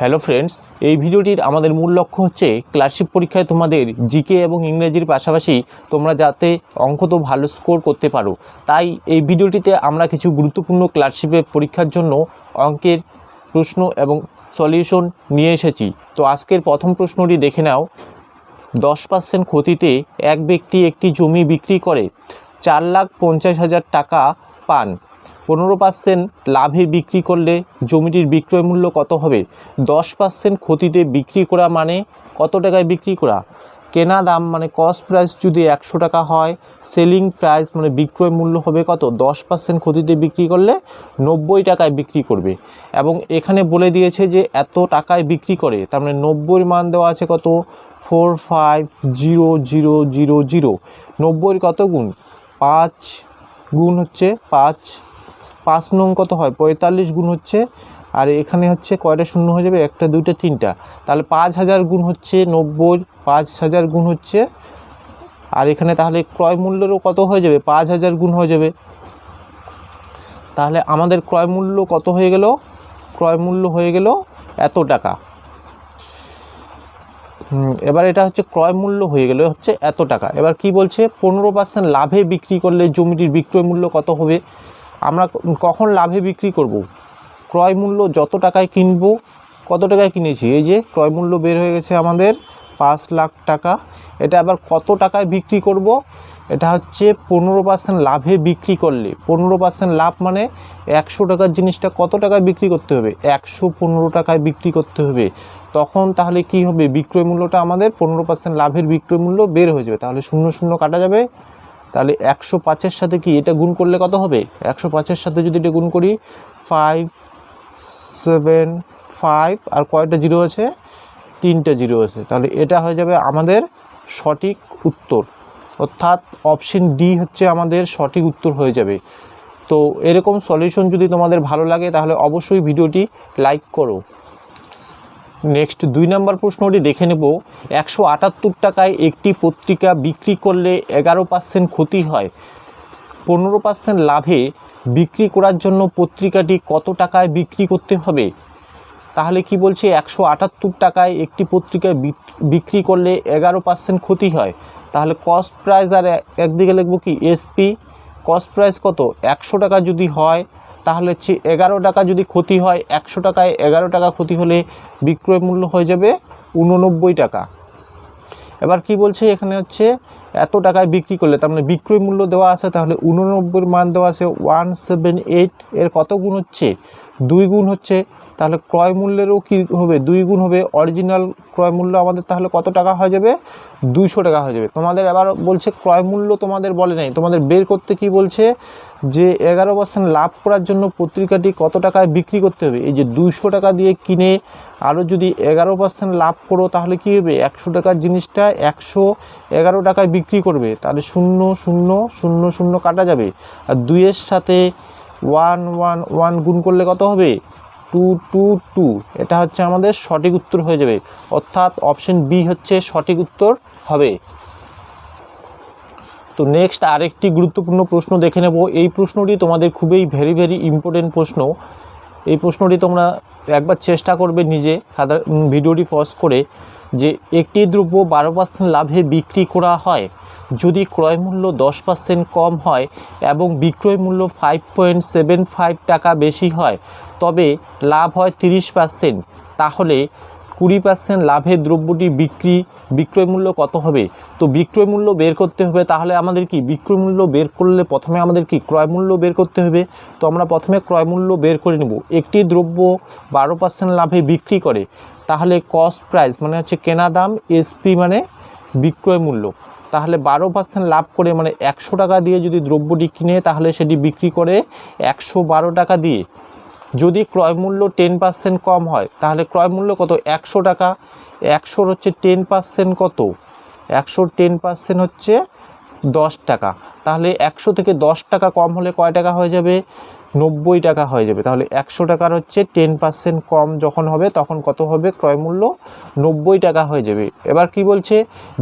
Hello friends, এই ভিডিওটির আমাদের মূল লক্ষ্য হচ্ছে ক্লাসিক পরীক্ষায় তোমাদের জিকে এবং ইংরেজির পাশাপাশি তোমরা যাতে অঙ্ক তো ভালো স্কোর করতে পারো। তাই এই ভিডিওটিতে আমরা কিছু গুরুত্বপূর্ণ ক্লাসিপের পরীক্ষার জন্য অঙ্কের প্রশ্ন এবং সলিউশন নিয়ে এসেছি। তো আজকের প্রথম প্রশ্নটি দেখে নাও। দশ পার্সেন্ট ক্ষতিতে এক ব্যক্তি একটি জমি বিক্রি করে চার লাখ পঞ্চাশ হাজার টাকা পান। পনেরো পার্সেন্ট লাভে বিক্রি করলে জমিটির বিক্রয় মূল্য কত হবে? দশ পার্সেন্ট ক্ষতিতে বিক্রি করা মানে কত টাকায় বিক্রি করা? কেনা দাম মানে কস্ট প্রাইস যদি একশো টাকা হয় সেলিং প্রাইস মানে বিক্রয় মূল্য হবে কত? দশ পার্সেন্ট ক্ষতিতে বিক্রি করলে নব্বই টাকায় বিক্রি করবে। এবং এখানে বলে দিয়েছে যে এত টাকায় বিক্রি করে, তার মানে নব্বইয়ের মান দেওয়া আছে কত? Four five zero zero zero zero নব্বইয়ের কত গুণ? পাঁচ গুণ হচ্ছে পাঁচ পাঁচ নং কত হয়? পঁয়তাল্লিশ গুণ হচ্ছে, আর এখানে হচ্ছে কয়টা শূন্য হয়ে যাবে? একটা, দুইটা, তিনটা। তাহলে পাঁচ হাজার গুণ হচ্ছে নব্বই, পাঁচ হাজার গুণ হচ্ছে, আর এখানে তাহলে ক্রয় মূল্যেরও কত হয়ে যাবে? পাঁচ হাজার গুণ হয়ে যাবে। তাহলে আমাদের ক্রয় মূল্য কত হয়ে গেল? ক্রয় মূল্য হয়ে গেল এত টাকা। এবার এটা হচ্ছে ক্রয় মূল্য হয়ে গেলে হচ্ছে এত টাকা। এবার কি বলছে? পনেরো পার্সেন্ট লাভে বিক্রি করলে জমিটির বিক্রয় মূল্য কত হবে? আমরা কখন লাভে বিক্রি করব? ক্রয় মূল্য যত টাকায় কিনবো, কত টাকায় কিনেছি? এই যে ক্রয় মূল্য বের হয়ে গেছে আমাদের পাঁচ লাখ টাকা। এটা আবার কত টাকায় বিক্রি করব? এটা হচ্ছে পনেরো পার্সেন্ট লাভে বিক্রি করলে। পনেরো পার্সেন্ট লাভ মানে একশো টাকার জিনিসটা কত টাকায় বিক্রি করতে হবে? একশো পনেরো টাকায় বিক্রি করতে হবে। তখন তাহলে কি হবে? বিক্রয় মূল্যটা আমাদের পনেরো পার্সেন্ট লাভের বিক্রয় মূল্য বের হয়ে যাবে। তাহলে শূন্য শূন্য কাটা যাবে। তাহলে একশো পাঁচের সাথে কি এটা গুণ করলে কত হবে? একশো পাঁচের সাথে যদি এটা গুণ করি ফাইভ সেভেন ফাইভ আর কয়টা জিরো আছে? তিনটে জিরো আছে। তাহলে এটা হয়ে যাবে আমাদের সঠিক উত্তর। অর্থাৎ অপশন ডি হচ্ছে আমাদের সঠিক উত্তর হয়ে যাবে। তো এরকম সলিউশন যদি তোমাদের ভালো লাগে, তাহলে অবশ্যই ভিডিওটি লাইক করো। নেক্সট দুই নম্বর প্রশ্নটি দেখে নেব। একশো আটাত্তর টাকায় একটি পত্রিকা বিক্রি করলে এগারো পার্সেন্ট ক্ষতি হয়। পনেরো পার্সেন্ট লাভে বিক্রি করার জন্য পত্রিকাটি কত টাকায় বিক্রি করতে হবে? তাহলে কি বলছে, একশো আটাত্তর টাকায় একটি পত্রিকায় বিক- বিক্রি করলে এগারো পার্সেন্ট ক্ষতি হয়। তাহলে কস্ট প্রাইস আর একদিকে লিখব কি এসপি কস্ট প্রাইস কত? একশো টাকা যদি হয় তাহলে হচ্ছে এগারো টাকা যদি ক্ষতি হয়, একশো টাকায় এগারো টাকা ক্ষতি হলে বিক্রয় মূল্য হয়ে যাবে উননব্বই টাকা। এবার কি বলছে এখানে হচ্ছে, এত টাকায় বিক্রি করলে, তার মানে বিক্রয় মূল্য দেওয়া আছে, তাহলে উননব্বইয়ের মান দেওয়া আছে ওয়ান সেভেন এইট, এর কত গুণ হচ্ছে? দুই গুণ হচ্ছে তাহলে ক্রয় মূল্যেরও কি হবে? দুই গুণ হবে। অরিজিনাল ক্রয় মূল্য আমাদের তাহলে কত টাকা হয়ে যাবে? দুইশো টাকা হয়ে যাবে। তোমাদের এবার বলছে, ক্রয় মূল্য তোমাদের বলে নাই। তোমাদের বের করতে কি বলছে? যে এগারো পার্সেন্ট লাভ করার জন্য পত্রিকাটি কত টাকায় বিক্রি করতে হবে? এই যে দুইশো টাকা দিয়ে কিনে আরও যদি এগারো পার্সেন্ট লাভ করো, তাহলে কী হবে? একশো টাকার জিনিসটা একশো এগারো টাকায় বিক্রি করবে। তাহলে শূন্য শূন্য শূন্য শূন্য কাটা যাবে। আর দুইয়ের সাথে ওয়ান ওয়ান ওয়ান গুণ করলে কত হবে? Two two two. এটা হচ্ছে আমাদের সঠিক উত্তর হয়ে যাবে। অর্থাৎ অপশন বি হচ্ছে সঠিক উত্তর হবে। তো নেক্সট আরেকটি গুরুত্বপূর্ণ প্রশ্ন দেখে নেব। এই প্রশ্নটি তোমাদের খুবই ভেরি ভেরি ইম্পর্টেন্ট প্রশ্ন। এই প্রশ্নটি তোমরা একবার চেষ্টা করবে নিজে, সাধারণ ভিডিওটি পজ করে, যে একটি দ্রব্য বারো পার্সেন্ট লাভে বিক্রি করা হয়, যদি ক্রয় মূল্য দশ পার্সেন্ট কম হয় এবং বিক্রয় মূল্য ফাইভ পয়েন্ট সেভেন ফাইভ টাকা বেশি হয় তবে লাভ হয় তিরিশ পার্সেন্ট তাহলে কুড়ি পার্সেন্ট লাভে দ্রব্যটি বিক্রি, বিক্রয় মূল্য কত হবে? তো বিক্রয় মূল্য বের করতে হবে, তাহলে আমাদের কি? বিক্রয় মূল্য বের করলে প্রথমে আমাদের কি? ক্রয় মূল্য বের করতে হবে। তো আমরা প্রথমে ক্রয় মূল্য বের করে নেব। একটি দ্রব্য বারো পার্সেন্ট লাভে বিক্রি করে, তাহলে কস্ট প্রাইস মানে হচ্ছে কেনা দাম এসপি মানে বিক্রয় মূল্য। তাহলে বারো পার্সেন্ট লাভ করে মানে একশো টাকা দিয়ে যদি দ্রব্যটি কিনে, তাহলে সেটি বিক্রি করে একশো বারো টাকা দিয়ে। যদি ক্রয় মূল্য টেন পার্সেন্ট কম হয়, তাহলে ক্রয় মূল্য কত? একশো টাকা। একশোর হচ্ছে টেন পার্সেন্ট কত? একশোর টেন পার্সেন্ট হচ্ছে দশ টাকা। তাহলে একশো থেকে দশ টাকা কম হলে কয় টাকা হয়ে যাবে? নব্বই টাকা হয়ে যাবে। তাহলে একশো টাকার হচ্ছে টেন পার্সেন্ট কম যখন হবে, তখন কত হবে? ক্রয় মূল্য নব্বই টাকা হয়ে যাবে। এবার কি বলছে?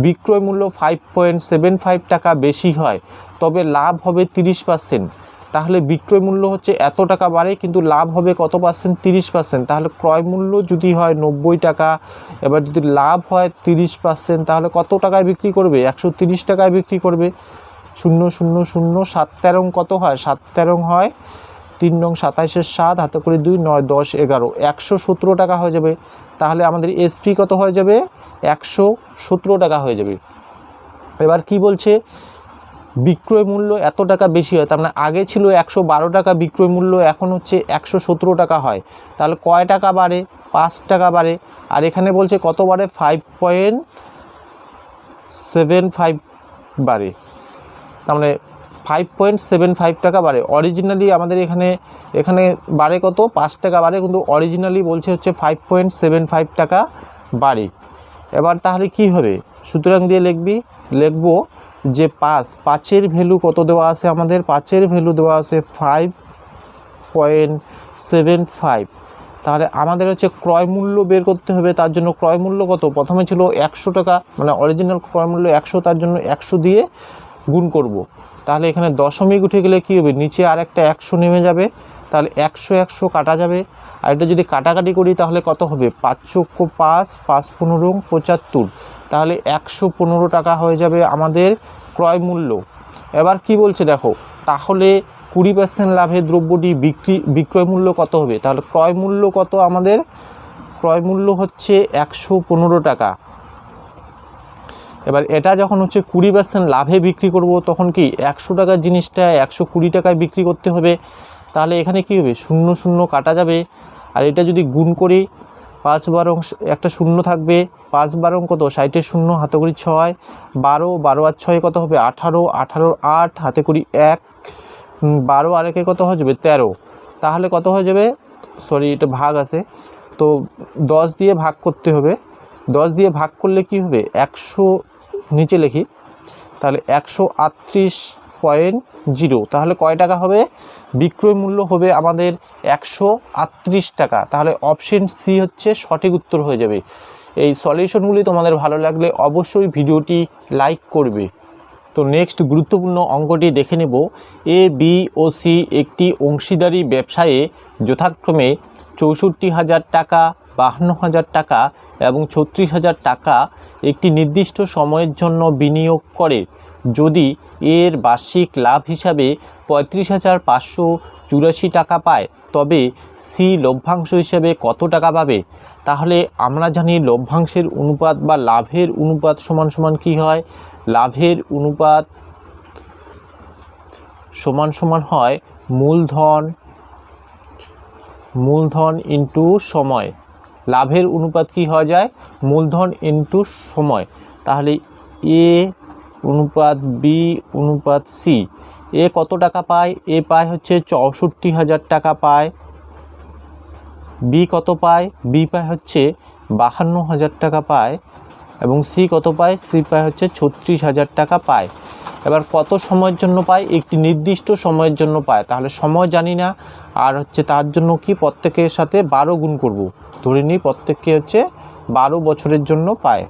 বিক্রয় মূল্য ফাইভ পয়েন্ট সেভেন ফাইভ টাকা বেশি হয়, তবে লাভ হবে তিরিশ পার্সেন্ট তাহলে বিক্রয় মূল্য হচ্ছে এত টাকা বাড়ে, কিন্তু লাভ হবে কত পার্সেন্ট তিরিশ পার্সেন্ট তাহলে ক্রয় মূল্য যদি হয় নব্বই টাকা, এবার যদি লাভ হয় তিরিশ পার্সেন্ট তাহলে কত টাকায় বিক্রি করবে? একশো তিরিশ টাকায় বিক্রি করবে। শূন্য শূন্য শূন্য, সাত তেরং কত হয়? সাত তেরং হয় তিন নং সাতাইশের সাত, হাতে করে দুই, নয়, দশ, এগারো। একশো সতেরো টাকা হয়ে যাবে। তাহলে আমাদের এসপি কত হয়ে যাবে? একশো সতেরো টাকা হয়ে যাবে। এবার কি বলছে? বিক্রয় মূল্য এত টাকা বেশি হয়, তার মানে আগে ছিল একশো বারো টাকা, বিক্রয় মূল্য এখন হচ্ছে একশো সতেরো টাকা হয়। তাহলে কয় টাকা বাড়ে? পাঁচ টাকা বাড়ে। আর এখানে বলছে কত বাড়ে? ফাইভ পয়েন্ট সেভেন ফাইভ বাড়ে। তার মানে ফাইভ পয়েন্ট সেভেন ফাইভ টাকা বাড়ে। অরিজিনালি আমাদের এখানে এখানে বাড়ে কত? পাঁচ টাকা বাড়ে, কিন্তু অরিজিনালি বলছে হচ্ছে ফাইভ পয়েন্ট সেভেন ফাইভ টাকা বাড়ে। এবার তাহলে কি হবে? সুতরাং দিয়ে লিখবি, লিখব যে পাঁচ, পাঁচের ভ্যালু কত দেওয়া আছে আমাদের? পাঁচের ভ্যালু দেওয়া আছে ফাইভ পয়েন্ট সেভেন ফাইভ তাহলে আমাদের হচ্ছে ক্রয় মূল্য বের করতে হবে, তার জন্য ক্রয় মূল্য কত? প্রথমে ছিল একশো টাকা মানে অরিজিনাল ক্রয় মূল্য একশো, তার জন্য একশো দিয়ে গুণ করব। তাহলে এখানে দশমিক উঠে গেলে কী হবে? নিচে আর একটা একশো নেমে যাবে। তাহলে একশো একশো কাটা যাবে। আর এটা যদি কাটাকাটি করি তাহলে কত হবে? পাঁচ চক্ষ পাঁচ পাঁচ পনেরো পঁচাত্তর। তাহলে একশো পনেরো টাকা হয়ে যাবে আমাদের ক্রয় মূল্য। এবার কি বলছে দেখো, তাহলে কুড়ি পার্সেন্ট লাভে দ্রব্যটি বিক্রি, বিক্রয় মূল্য কত হবে? তাহলে ক্রয় মূল্য কত আমাদের? ক্রয় মূল্য হচ্ছে একশো পনেরো টাকা। এবার এটা যখন হচ্ছে কুড়ি পার্সেন্ট লাভে বিক্রি করব, তখন কি একশো টাকার জিনিসটা একশো কুড়ি টাকায় বিক্রি করতে হবে? তাহলে এখানে কি হবে? শূন্য শূন্য কাটা যাবে। আর এটা যদি গুণ করি, পাঁচ বারং একটা শূন্য থাকবে। পাঁচ বারং কত? ষাটের শূন্য, হাতে করি ছয়। বারো বারো আর ছয় কত হবে? আঠারো। আঠারো আট, হাতে করি এক। বারো আর একে কত হয়ে যাবে? তেরো। তাহলে কত হয়ে যাবে? সরি, এটা ভাগ আছে। তো দশ দিয়ে ভাগ করতে হবে। দশ দিয়ে ভাগ করলে কি হবে? একশো নিচে লিখি। তাহলে একশো আটত্রিশ পয়েন্ট জিরো। তাহলে কয় টাকা হবে? বিক্রয় মূল্য হবে আমাদের একশো আটত্রিশ টাকা। তাহলে অপশন সি হচ্ছে সঠিক উত্তর হয়ে যাবে। এই সলিউশনগুলি তোমাদের ভালো লাগলে অবশ্যই ভিডিওটি লাইক করবে। তো নেক্সট গুরুত্বপূর্ণ অঙ্কটি দেখে নেব। এ বি ও সি একটি অংশীদারি ব্যবসায়ে যথাক্রমে চৌষট্টি হাজার টাকা, বাহান্ন হাজার টাকা এবং ছত্রিশ হাজার টাকা একটি নির্দিষ্ট সময়ের জন্য বিনিয়োগ করে। যদি এর বার্ষিক লাভ হিসাবে পঁয়ত্রিশ হাজার পাঁচশো চুরাশি টাকা পায়, তবে সি লভ্যাংশ হিসাবে কত টাকা পাবে? তাহলে আমরা জানি লভ্যাংশের অনুপাত বা লাভের অনুপাত সমান সমান কি হয়? লাভের অনুপাত সমান সমান হয় মূলধন মূলধন ইন্টু সময়। লাভের অনুপাত কি হয়ে যায়? মূলধন ইন্টু সময়। তাহলে এ অনুপাত বি অনুপাত সি এ কত টাকা পায়? এ পায় হচ্ছে চৌষট্টি হাজার টাকা পায়। বি কত পায়? বি পায় হচ্ছে বাহান্ন হাজার টাকা পায়। এবং সি কত পায়? সি পায় হচ্ছে ছত্রিশ হাজার টাকা পায়। এবার কত সময়ের জন্য পায়? একটি নির্দিষ্ট সময়ের জন্য পায়। তাহলে সময় জানি না। আর হচ্ছে তার জন্য কি প্রত্যেকের সাথে বারো গুণ করব? ধরে নিই প্রত্যেককে হচ্ছে বারো বছরের জন্য পায়।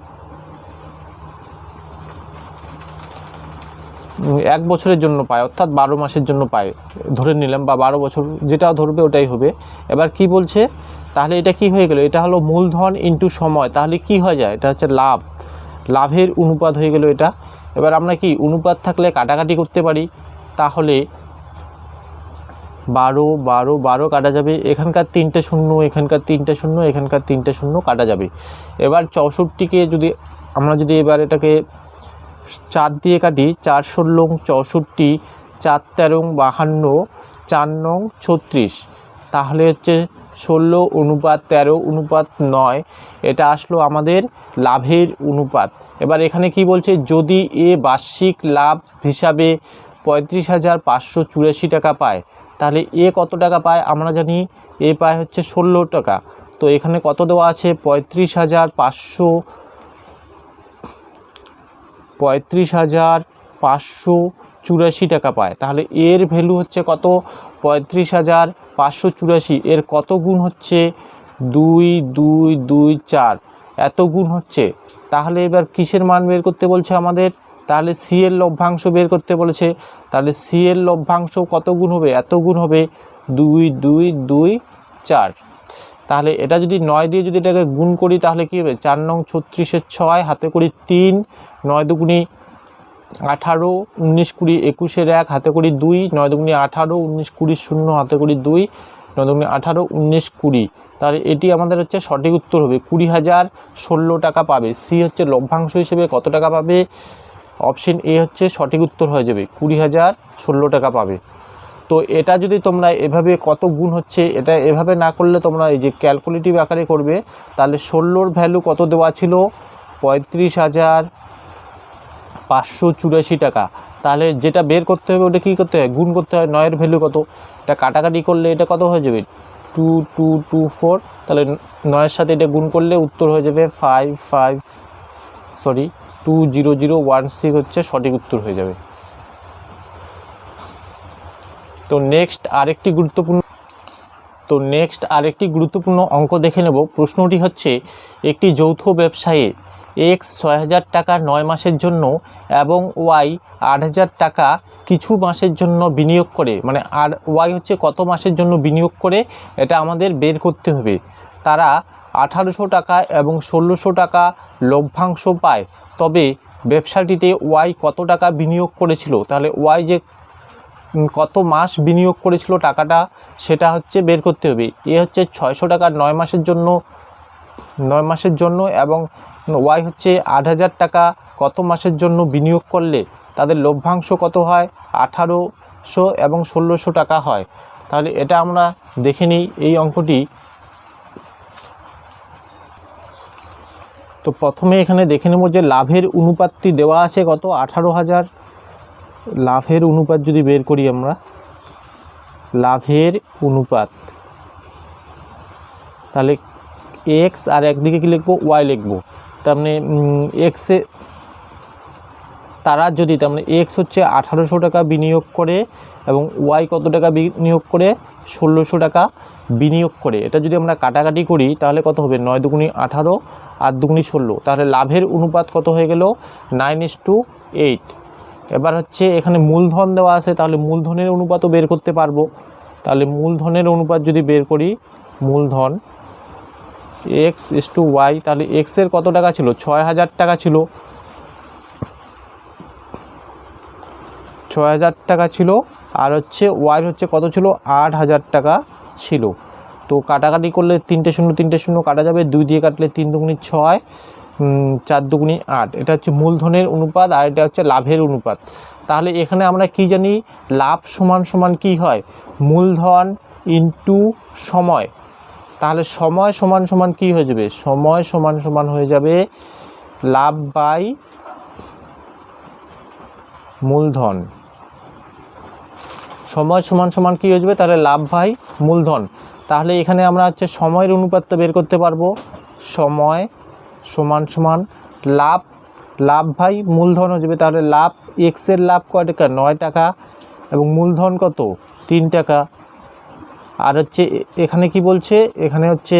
এক বছরের জন্য পায়, অর্থাৎ বারো মাসের জন্য পায়। ধরে নিলাম বা বারো বছর যেটা ধরবে ওটাই হবে। এবার কি বলছে? তাহলে এটা কি হয়ে গেল? এটা হলো মূলধন ইন্টু সময়। তাহলে কি হয়ে যায়? এটা হচ্ছে লাভ। লাভের অনুপাত হয়ে গেল এটা। এবার আমরা কি অনুপাত থাকলে কাটাকাটি করতে পারি? তাহলে বারো বারো বারো কাটা যাবে। এখানকার তিনটে শূন্য, এখানকার তিনটে শূন্য, এখানকার তিনটে শূন্য কাটা যাবে। এবার চৌষট্টিকে যদি আমরা যদি এবার এটাকে চার দিয়ে কাটি, চার ষোলো, চৌষট্টি, চার তেরো, বাহান্ন, চার নং, ছত্রিশ। তাহলে হচ্ছে ষোলো অনুপাত তেরো অনুপাত নয়, এটা আসলো আমাদের লাভের অনুপাত। এবার এখানে কি বলছে? যদি এ বার্ষিক লাভ হিসাবে পঁয়ত্রিশ হাজার পাঁচশো চুরাশি টাকা পায়, তাহলে এ কত টাকা পায়? আমরা জানি এ পায় হচ্ছে ষোলো টাকা। তো এখানে কত দেওয়া আছে? পঁয়ত্রিশ হাজার পাঁচশো পঁয়ত্রিশ হাজার পাঁচশো চুরাশি টাকা পায়। তাহলে এর ভ্যালু হচ্ছে কত? পঁয়ত্রিশ হাজার পাঁচশো চুরাশি। এর কত গুণ হচ্ছে? দুই দুই দুই, চার। এত গুণ হচ্ছে। তাহলে এবার কিসের মান বের করতে বলছে আমাদের? তাহলে সি এর লভ্যাংশ বের করতে বলেছে। তাহলে সি এর লভ্যাংশ কত গুণ হবে? এত গুণ হবে। দুই দুই দুই, চার। তাহলে এটা যদি নয় দিয়ে যদি এটাকে গুণ করি, তাহলে কী হবে? চার নং ছত্রিশের ছয়, হাতে করি তিন, নয় দুগুণি আঠারো, উনিশ কুড়ি একুশের এক, হাতে করি দুই, নয় দুগুণি আঠারো, উনিশ কুড়ি শূন্য, হাতে করি দুই, নয় দুগুণি আঠারো, উনিশ কুড়ি। তাহলে এটি আমাদের হচ্ছে সঠিক উত্তর হবে। কুড়ি হাজার ষোলো টাকা পাবে। সি হচ্ছে লভ্যাংশ হিসেবে কত টাকা পাবে? অপশন এ হচ্ছে সঠিক উত্তর হয়ে যাবে। কুড়ি হাজার ষোলো টাকা পাবে। তো এটা যদি তোমরা এভাবে কত গুণ হচ্ছে, এটা এভাবে না করলে তোমরা এই যে ক্যালকুলেটিভ আকারে করবে, তাহলে ষোলোর ভ্যালু কত দেওয়া ছিল? পঁয়ত্রিশ হাজার পাঁচশো চুরাশি টাকা। তাহলে যেটা বের করতে হবে ওটা কী করতে হয়? গুণ করতে হয়, নয়ের ভ্যালু কত? এটা কাটাকাটি করলে এটা কত হয়ে যাবে? টু টু টু ফোর তাহলে নয়ের সাথে এটা গুণ করলে উত্তর হয়ে যাবে five five sorry two zero zero one six হচ্ছে সঠিক উত্তর হয়ে যাবে। তো নেক্সট আরেকটি গুরুত্বপূর্ণ তো নেক্সট আরেকটি গুরুত্বপূর্ণ অঙ্ক দেখে নেব। প্রশ্নটি হচ্ছে, একটি যৌথ ব্যবসায়ে এক্স ছয় হাজার টাকা নয় মাসের জন্য এবং ওয়াই আট হাজার টাকা কিছু মাসের জন্য বিনিয়োগ করে। মানে আর ওয়াই হচ্ছে কত মাসের জন্য বিনিয়োগ করে, এটা আমাদের বের করতে হবে। তারা আঠারোশো টাকা এবং ষোলোশো টাকা লভ্যাংশ পায়। তবে ব্যবসাটিতে ওয়াই কত টাকা বিনিয়োগ করেছিল? তাহলে ওয়াই যে কত মাস বিনিয়োগ করেছিল টাকাটা সেটা হচ্ছে বের করতে হবে। এ হচ্ছে ছয়শো টাকা নয় মাসের জন্য, নয় মাসের জন্য এবং ওয়াই হচ্ছে আট হাজার টাকা কত মাসের জন্য বিনিয়োগ করলে তাদের লভ্যাংশ কত হয়? আঠারোশো এবং ষোলোশো টাকা হয়। তাহলে এটা আমরা দেখে নিই এই অঙ্কটি। তো প্রথমে এখানে দেখে নেব যে লাভের অনুপাতটি দেওয়া আছে কত? আঠারো হাজার লাভের অনুপাত যদি বের করি আমরা, লাভের অনুপাত, তাহলে এক্স আর একদিকে কী লিখব? ওয়াই লিখব। তার মানে এক্সে তারা যদি, তার মানে এক্স হচ্ছে আঠারোশো টাকা বিনিয়োগ করে এবং ওয়াই কত টাকা বিনিয়োগ করে? ষোলোশো টাকা বিনিয়োগ করে। এটা যদি আমরা কাটাকাটি করি, তাহলে কত হবে? নয় দুগুণি আঠারো আর দুগুণি ষোলো। তাহলে লাভের অনুপাত কত হয়ে গেল? নাইন ইস টু এইট এবার হচ্ছে এখানে মূলধন দেওয়া আছে, তাহলে মূলধনের অনুপাতও বের করতে পারব। তাহলে মূলধনের অনুপাত যদি বের করি, মূলধন এক্স ইস টু ওয়াই, তাহলে এক্সের কত টাকা ছিল? ছয় হাজার টাকা ছিল। ছয় হাজার টাকা ছিল, আর হচ্ছে ওয়াইর হচ্ছে কত ছিল? আট হাজার টাকা ছিল। তো কাটাকাটি করলে তিনটে শূন্য তিনটে শূন্য কাটা যাবে, দুই দিয়ে কাটলে তিন দুগুণি ছয় চার দুগুণি আট। এটা হচ্ছে মূলধনের অনুপাত আর এটা হচ্ছে লাভের অনুপাত। তাহলে এখানে আমরা কি জানি? লাভ সমান সমান কি হয়? মূলধন ইনটু সময়। তাহলে সময় সমান সমান কি হয়ে যাবে? সময় সমান সমান হয়ে যাবে লাভ বাই মূলধন। সময় সমান সমান কী হয়ে যাবে? তাহলে লাভ বাই মূলধন। তাহলে এখানে আমরা হচ্ছে সময়ের অনুপাতটা বের করতে পারব। সময় সমান সমান লাভ লাভ ভাই মূলধন হয়ে যাবে তাহলে লাভ এক্সের লাভ কয় টাকা? নয় টাকা। এবং মূলধন কত? তিন টাকা। আর হচ্ছে এখানে কি বলছে? এখানে হচ্ছে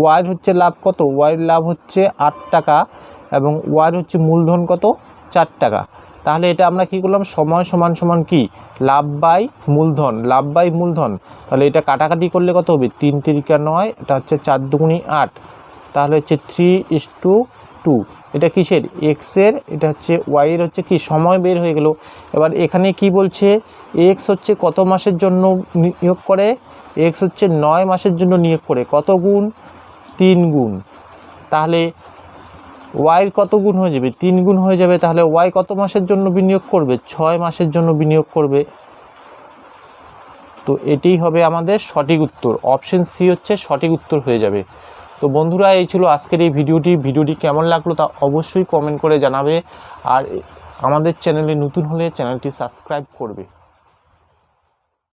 ওয়াইর হচ্ছে লাভ কত? ওয়াইর লাভ হচ্ছে আট টাকা এবং ওয়াইর হচ্ছে মূলধন কত? চার টাকা। তাহলে এটা আমরা কি করলাম? সময় সমান সমান কি? লাভ বাই মূলধন। লাভ বাই মূলধন। তাহলে এটা কাটাকাটি করলে কত হবে? তিন তিরিকা নয়, এটা হচ্ছে চার দুগুণি আট। তাহলে হচ্ছে থ্রি ইস টু টু এটা কিসের? এক্সের এটা হচ্ছে ওয়াইয়ের হচ্ছে কি? সময় বের হয়ে গেল। এবার এখানে কি বলছে? এক্স হচ্ছে কত মাসের জন্য নিয়োগ করে? এক্স হচ্ছে নয় মাসের জন্য নিয়োগ করে। কত গুণ? তিন গুণ। তাহলে ওয়াইয়ের কত গুণ হয়ে যাবে? তিন গুণ হয়ে যাবে। তাহলে ওয়াই কত মাসের জন্য বিনিয়োগ করবে? ছয় মাসের জন্য বিনিয়োগ করবে। তো এটিই হবে আমাদের সঠিক উত্তর। অপশন সি হচ্ছে সঠিক উত্তর হয়ে যাবে। তো বন্ধুরা, এই ছিল আজকের এই ভিডিওটি। ভিডিওটি কেমন লাগল তা অবশ্যই কমেন্ট করে জানাবে। আর আমাদের চ্যানেলে নতুন হলে চ্যানেলটি সাবস্ক্রাইব করবে।